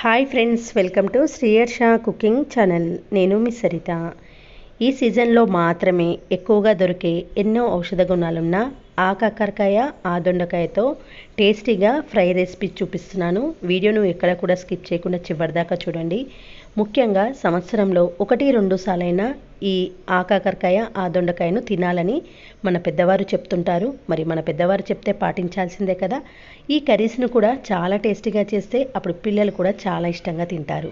Hi friends welcome to Sriyarsha cooking channel నేను మీ సరిత. ఈ సీజన్లో మాత్రమే ఎక్కువగా దొరికే ఎన్నో ఔషధ గుణాలున్న ఆ కాకరకాయ ఆ దొండకాయతో టేస్టీగా ఫ్రై రెసిపీ చూపిస్తున్నాను. వీడియోను ఎక్కడ కూడా స్కిప్ చేయకుండా చివరిదాకా చూడండి. ముఖ్యంగా సంవత్సరంలో ఒకటి రెండు సార్లైనా ఈ ఆ కాకరకాయ ఆ దొండకాయను తినాలని మన పెద్దవారు చెప్తుంటారు. మరి మన పెద్దవారు చెప్తే పాటించాల్సిందే కదా. ఈ కర్రీస్ను కూడా చాలా టేస్టీగా చేస్తే అప్పుడు పిల్లలు కూడా చాలా ఇష్టంగా తింటారు.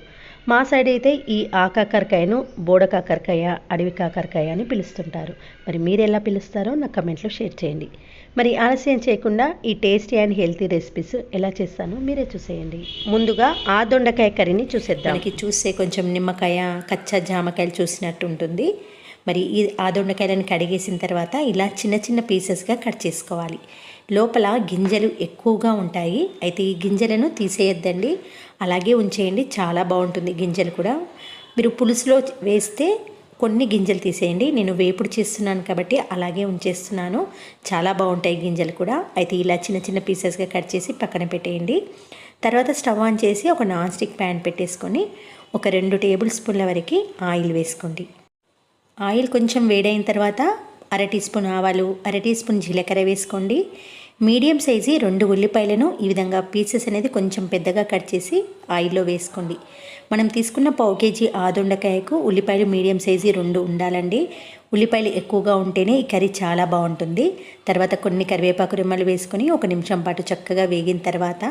మా సైడ్ అయితే ఈ ఆ కాకరకాయను బోడ కాకరకాయ అడవి కాకరకాయ అని పిలుస్తుంటారు. మరి మీరు ఎలా పిలుస్తారో నా కమెంట్లో షేర్ చేయండి. మరి ఆలస్యం చేయకుండా ఈ టేస్టీ అండ్ హెల్తీ రెసిపీస్ ఎలా చేస్తానో మీరే చూసేయండి. ముందుగా ఆ దొండకాయ కర్రీని చూసేద్దాం. మనకి చూస్తే కొంచెం నిమ్మకాయ కచ్చా జామకాయలు చూసినట్టు ఉంటుంది. మరి ఈ ఆ దొండకాయలను కడిగేసిన తర్వాత ఇలా చిన్న చిన్న పీసెస్గా కట్ చేసుకోవాలి. లోపల గింజలు ఎక్కువగా ఉంటాయి. అయితే ఈ గింజలను తీసేయద్దండి. అలాగే ఉంచేయండి. చాలా బాగుంటుంది గింజలు కూడా. మీరు పులుసులో వేస్తే కొన్ని గింజలు తీసేయండి. నేను వేపుడు చేస్తున్నాను కాబట్టి అలాగే ఉంచేస్తున్నాను. చాలా బాగుంటాయి గింజలు కూడా. అయితే ఇలా చిన్న చిన్న పీసెస్గా కట్ చేసి పక్కన పెట్టేయండి. తర్వాత స్టవ్ ఆన్ చేసి ఒక నాన్ స్టిక్ ప్యాన్ పెట్టేసుకొని ఒక రెండు టేబుల్ స్పూన్ల వరకు ఆయిల్ వేసుకోండి. ఆయిల్ కొంచెం వేడైన తర్వాత అర టీ స్పూన్ ఆవాలు అర టీ స్పూన్ జీలకర్ర వేసుకోండి. మీడియం సైజు రెండు ఉల్లిపాయలను ఈ విధంగా పీసెస్ అనేది కొంచెం పెద్దగా కట్ చేసి ఆయిల్లో వేసుకోండి. మనం తీసుకున్న పావు కేజీ ఆదుండకాయకు ఉల్లిపాయలు మీడియం సైజు రెండు ఉండాలండి. ఉల్లిపాయలు ఎక్కువగా ఉంటేనే ఈ కర్రీ చాలా బాగుంటుంది. తర్వాత కొన్ని కరివేపాకు రిమ్మలు వేసుకొని ఒక నిమిషం పాటు చక్కగా వేగిన తర్వాత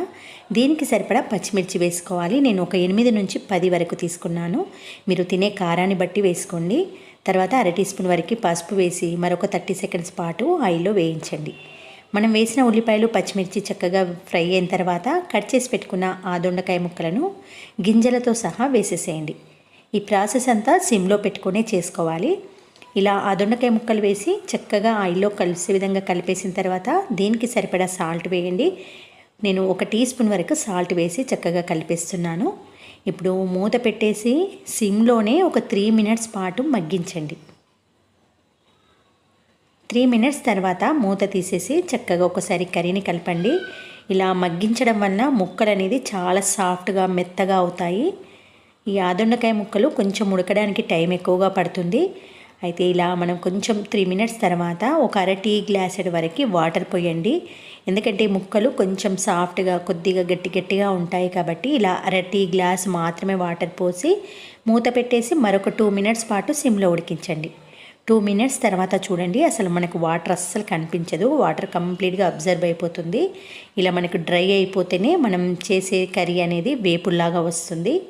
దీనికి సరిపడా పచ్చిమిర్చి వేసుకోవాలి. నేను ఒక ఎనిమిది నుంచి పది వరకు తీసుకున్నాను. మీరు తినే కారాన్ని బట్టి వేసుకోండి. తర్వాత అర టీ స్పూన్ వరకు పసుపు వేసి మరొక థర్టీ సెకండ్స్ పాటు ఆయిల్లో వేయించండి. మనం వేసిన ఉల్లిపాయలు పచ్చిమిర్చి చక్కగా ఫ్రై అయిన తర్వాత కట్ చేసి పెట్టుకున్న ఆ దొండకాయ ముక్కలను గింజలతో సహా వేసేసేయండి. ఈ ప్రాసెస్ అంతా సిమ్లో పెట్టుకునే చేసుకోవాలి. ఇలా ఆ దొండకాయ ముక్కలు వేసి చక్కగా ఆయిల్లో కలిసే విధంగా కలిపేసిన తర్వాత దీనికి సరిపడా సాల్ట్ వేయండి. నేను ఒక టీ స్పూన్ వరకు సాల్ట్ వేసి చక్కగా కలిపేస్తున్నాను. ఇప్పుడు మూత పెట్టేసి సిమ్లోనే ఒక త్రీ మినిట్స్ పాటు మగ్గించండి. త్రీ మినిట్స్ తర్వాత మూత తీసేసి చక్కగా ఒకసారి కర్రీని కలపండి. ఇలా మగ్గించడం వలన ముక్కలు అనేది చాలా సాఫ్ట్గా మెత్తగా అవుతాయి. ఈ ఆదొండకాయ ముక్కలు కొంచెం ఉడకడానికి టైం ఎక్కువగా పడుతుంది. అయితే ఇలా మనం కొంచెం త్రీ మినిట్స్ తర్వాత ఒక అర టీ గ్లాసెడ్ వరకు వాటర్ పోయండి. ఎందుకంటే ముక్కలు కొంచెం సాఫ్ట్గా కొద్దిగా గట్టి గట్టిగా ఉంటాయి కాబట్టి ఇలా అర టీ గ్లాస్ మాత్రమే వాటర్ పోసి మూత పెట్టేసి మరొక టూ మినిట్స్ పాటు సిమ్లో ఉడికించండి. టూ మినిట్స్ తర్వాత చూడండి. అసలు మనకు వాటర్ అస్సలు కనిపించదు. వాటర్ కంప్లీట్గా అబ్జర్వ్ అయిపోతుంది. ఇలా మనకు డ్రై అయిపోతేనే మనం చేసే కర్రీ అనేది వేపుల్లాగా వస్తుంది.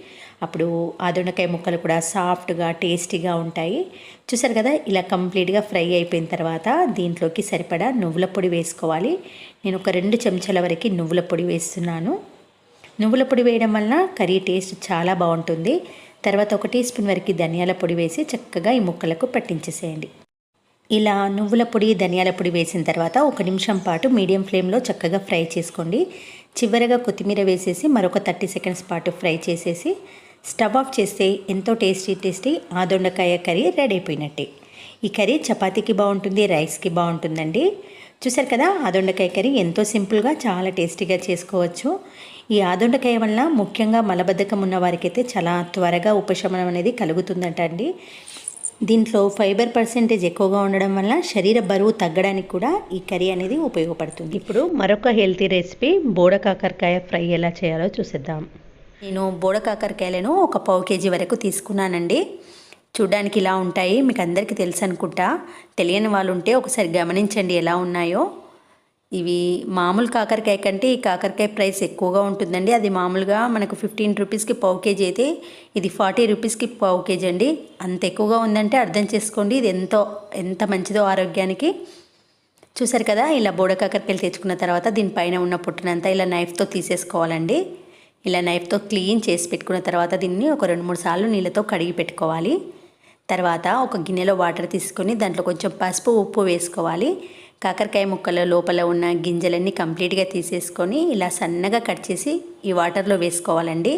అప్పుడు ఆ దొండకాయ ముక్కలు కూడా సాఫ్ట్గా టేస్టీగా ఉంటాయి. చూసారు కదా? ఇలా కంప్లీట్గా ఫ్రై అయిపోయిన తర్వాత దీంట్లోకి సరిపడా నువ్వుల పొడి వేసుకోవాలి. నేను ఒక రెండు చెంచాల వరకు నువ్వుల పొడి వేస్తున్నాను. నువ్వుల పొడి వేయడం వలన కర్రీ టేస్ట్ చాలా బాగుంటుంది. తర్వాత ఒక టీ స్పూన్ వరకు ధనియాల పొడి వేసి చక్కగా ఈ ముక్కలకు పట్టించేసేయండి. ఇలా నువ్వుల పొడి ధనియాల పొడి వేసిన తర్వాత ఒక నిమిషం పాటు మీడియం ఫ్లేమ్లో చక్కగా ఫ్రై చేసుకోండి. చివరగా కొత్తిమీర వేసేసి మరొక థర్టీ సెకండ్స్ పాటు ఫ్రై చేసేసి స్టవ్ ఆఫ్ చేస్తే ఎంతో టేస్టీ టేస్టీ ఆ దొండకాయ కర్రీ రెడీ అయిపోయినట్టే. ఈ కర్రీ చపాతీకి బాగుంటుంది రైస్కి బాగుంటుందండి. చూసారు కదా ఆదొండకాయ కర్రీ ఎంతో సింపుల్గా చాలా టేస్టీగా చేసుకోవచ్చు. ఈ ఆదొండకాయ వల్ల ముఖ్యంగా మలబద్ధకం ఉన్న వారికైతే చాలా త్వరగా ఉపశమనం అనేది కలుగుతుందంట అండి. దీంట్లో ఫైబర్ పర్సెంటేజ్ ఎక్కువగా ఉండడం వల్ల శరీర బరువు తగ్గడానికి కూడా ఈ కర్రీ అనేది ఉపయోగపడుతుంది. ఇప్పుడు మరొక హెల్తీ రెసిపీ బోడ కాకరకాయ ఫ్రై ఎలా చేయాలో చూసేద్దాం. నేను బోడ కాకరకాయలను ఒక పావు కేజీ వరకు తీసుకున్నానండి. చూడ్డానికి ఇలా ఉంటాయి మీకు అందరికీ తెలుసు అనుకుంటా. తెలియని వాళ్ళు ఉంటే ఒకసారి గమనించండి ఎలా ఉన్నాయో. ఇవి మామూలు కాకరకాయ కంటే ఈ కాకరకాయ ప్రైస్ ఎక్కువగా ఉంటుందండి. అది మామూలుగా మనకు ఫిఫ్టీన్ రూపీస్కి పావు కేజీ అయితే ఇది ఫార్టీ రూపీస్కి పావు కేజీ అండి. అంత ఎక్కువగా ఉందంటే అర్థం చేసుకోండి ఇది ఎంతో ఎంత మంచిదో ఆరోగ్యానికి. చూసారు కదా ఇలా బోడ కాకరకాయలు తెచ్చుకున్న తర్వాత దీనిపైన ఉన్న పుట్టినంతా ఇలా నైఫ్తో తీసేసుకోవాలండి. ఇలా నైఫ్తో క్లీన్ చేసి పెట్టుకున్న తర్వాత దీన్ని ఒక రెండు మూడు సార్లు నీళ్ళతో కడిగి పెట్టుకోవాలి. తర్వాత ఒక గిన్నెలో వాటర్ తీసుకొని దాంట్లో కొంచెం పసుపు ఉప్పు వేసుకోవాలి. కాకరకాయ ముక్కల లోపల ఉన్న గింజలన్నీ కంప్లీట్గా తీసేసుకొని ఇలా సన్నగా కట్ చేసి ఈ వాటర్లో వేసుకోవాలండి.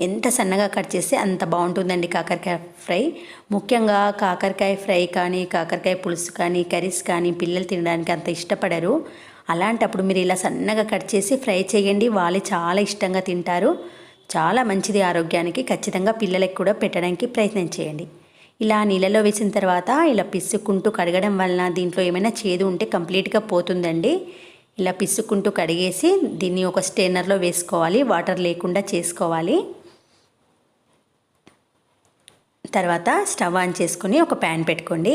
ఎంత సన్నగా కట్ చేస్తే అంత బాగుంటుందండి కాకరకాయ ఫ్రై. ముఖ్యంగా కాకరకాయ ఫ్రై కానీ కాకరకాయ పులుసు కానీ కర్రీస్ కానీ పిల్లలు తినడానికి అంత ఇష్టపడరు. అలాంటప్పుడు మీరు ఇలా సన్నగా కట్ చేసి ఫ్రై చేయండి. వాళ్ళు చాలా ఇష్టంగా తింటారు. చాలా మంచిది ఆరోగ్యానికి. ఖచ్చితంగా పిల్లలకి కూడా పెట్టడానికి ప్రయత్నం చేయండి. ఇలా నీళ్ళలో వేసిన తర్వాత ఇలా పిసుక్కుంటూ కడగడం వలన దీంట్లో ఏమైనా చేదు ఉంటే కంప్లీట్గా పోతుందండి. ఇలా పిసుక్కుంటూ కడిగేసి దీన్ని ఒక స్టెయినర్లో వేసుకోవాలి వాటర్ లేకుండా చేసుకోవాలి. తర్వాత స్టవ్ ఆన్ చేసుకుని ఒక ప్యాన్ పెట్టుకోండి.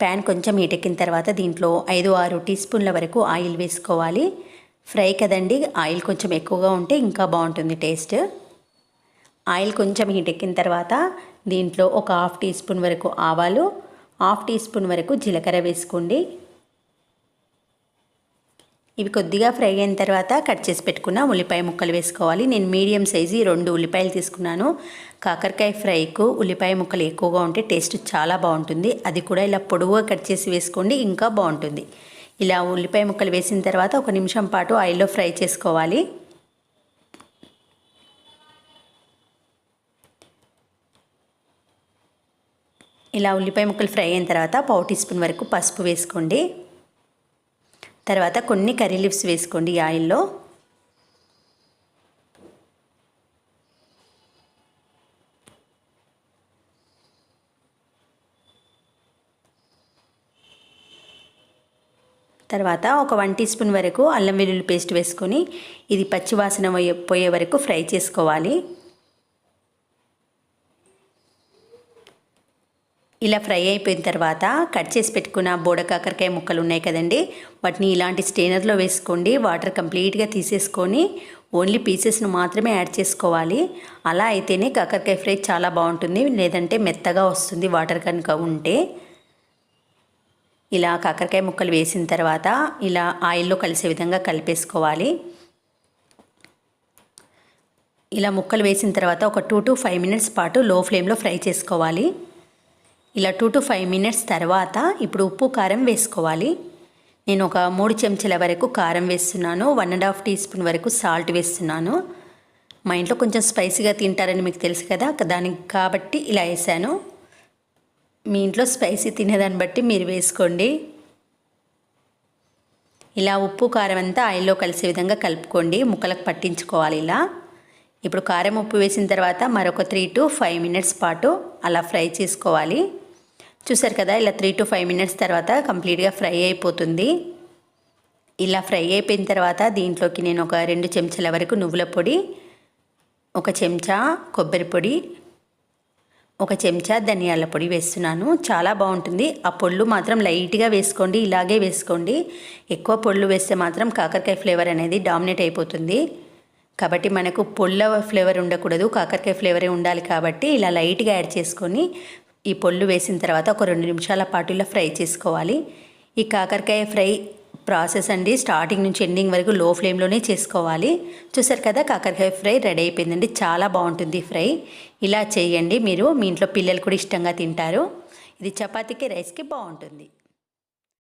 ప్యాన్ కొంచెం హీట్ ఎక్కిన తర్వాత దీంట్లో ఐదు ఆరు టీ స్పూన్ల వరకు ఆయిల్ వేసుకోవాలి. ఫ్రై కదండి ఆయిల్ కొంచెం ఎక్కువగా ఉంటే ఇంకా బాగుంటుంది టేస్ట్. ఆయిల్ కొంచెం హీట్ ఎక్కిన తర్వాత దీంట్లో ఒక హాఫ్ టీ స్పూన్ వరకు ఆవాలు హాఫ్ టీ స్పూన్ వరకు జీలకర్ర వేసుకోండి. ఇవి కొద్దిగా ఫ్రై అయిన తర్వాత కట్ చేసి పెట్టుకున్న ఉల్లిపాయ ముక్కలు వేసుకోవాలి. నేను మీడియం సైజు రెండు ఉల్లిపాయలు తీసుకున్నాను. కాకరకాయ ఫ్రైకు ఉల్లిపాయ ముక్కలు ఎక్కువగా ఉంటే టేస్ట్ చాలా బాగుంటుంది. అది కూడా ఇలా పొడవుగా కట్ చేసి వేసుకోండి ఇంకా బాగుంటుంది. ఇలా ఉల్లిపాయ ముక్కలు వేసిన తర్వాత ఒక నిమిషం పాటు ఆయిల్లో ఫ్రై చేసుకోవాలి. ఇలా ఉల్లిపాయ ముక్కలు ఫ్రై అయిన తర్వాత పావు టీ స్పూన్ వరకు పసుపు వేసుకోండి. తర్వాత కొన్ని కర్రీ లీవ్స్ వేసుకోండి ఆయిల్లో. తర్వాత ఒక వన్ టీ స్పూన్ వరకు అల్లం వెల్లుల్లి పేస్ట్ వేసుకొని ఇది పచ్చివాసన పోయే పోయే వరకు ఫ్రై చేసుకోవాలి. ఇలా ఫ్రై అయిపోయిన తర్వాత కట్ చేసి పెట్టుకున్న బోడకాకరకాయ ముక్కలు ఉన్నాయి కదండి. వాటిని ఇలాంటి స్టెయినర్లో వేసుకోండి. వాటర్ కంప్లీట్గా తీసేసుకొని ఓన్లీ పీసెస్ను మాత్రమే యాడ్ చేసుకోవాలి. అలా అయితేనే కాకరకాయ ఫ్రై చాలా బాగుంటుంది. లేదంటే మెత్తగా వస్తుంది వాటర్ కనుక ఉంటే. ఇలా కాకరకాయ ముక్కలు వేసిన తర్వాత ఇలా ఆయిల్లో కలిసే విధంగా కలిపేసుకోవాలి. ఇలా ముక్కలు వేసిన తర్వాత ఒక టూ టు ఫైవ్ మినిట్స్ పాటు లో ఫ్లేమ్లో ఫ్రై చేసుకోవాలి. ఇలా టూ టు ఫైవ్ మినిట్స్ తర్వాత ఇప్పుడు ఉప్పు కారం వేసుకోవాలి. నేను ఒక మూడు చెంచాల వరకు కారం వేస్తున్నాను. One and half teaspoon వరకు సాల్ట్ వేస్తున్నాను. మా ఇంట్లో కొంచెం స్పైసీగా తింటారని మీకు తెలుసు కదా దానికి కాబట్టి ఇలా వేసాను. మీ ఇంట్లో స్పైసీ తినేదాన్ని బట్టి మీరు వేసుకోండి. ఇలా ఉప్పు కారం అంతా ఆయిల్లో కలిసే విధంగా కలుపుకోండి. ముక్కలకు పట్టించుకోవాలి ఇలా. ఇప్పుడు కారం ఉప్పు వేసిన తర్వాత మరొక త్రీ టు ఫైవ్ మినిట్స్ పాటు అలా ఫ్రై చేసుకోవాలి. చూసారు కదా ఇలా త్రీ టు ఫైవ్ మినిట్స్ తర్వాత కంప్లీట్గా ఫ్రై అయిపోతుంది. ఇలా ఫ్రై అయిపోయిన తర్వాత దీంట్లోకి నేను ఒక రెండు చెంచాల వరకు నువ్వుల పొడి ఒక చెంచా కొబ్బరి పొడి ఒక చెంచా ధనియాల పొడి వేస్తున్నాను. చాలా బాగుంటుంది. ఆ పొళ్ళు మాత్రం లైట్గా వేసుకోండి ఇలాగే వేసుకోండి. ఎక్కువ పొళ్ళు వేస్తే మాత్రం కాకరకాయ ఫ్లేవర్ అనేది డామినేట్ అయిపోతుంది. కాబట్టి మనకు పొళ్ళ ఫ్లేవర్ ఉండకూడదు కాకరకాయ ఫ్లేవరే ఉండాలి కాబట్టి ఇలా లైట్గా యాడ్ చేసుకొని ఈ పొళ్ళు వేసిన తర్వాత ఒక రెండు నిమిషాల పాటు ఇలా ఫ్రై చేసుకోవాలి. ఈ కాకరకాయ ఫ్రై ప్రాసెస్ అండి. స్టార్టింగ్ నుంచి ఎండింగ్ వరకు లో ఫ్లేమ్లోనే చేసుకోవాలి. చూసారు కదా కాకరకాయ ఫ్రై రెడీ అయిపోయిందండి. చాలా బాగుంటుంది ఫ్రై. ఇలా చేయండి మీరు. మీ ఇంట్లో పిల్లలు కూడా ఇష్టంగా తింటారు. ఇది చపాతీకి రైస్కి బాగుంటుంది.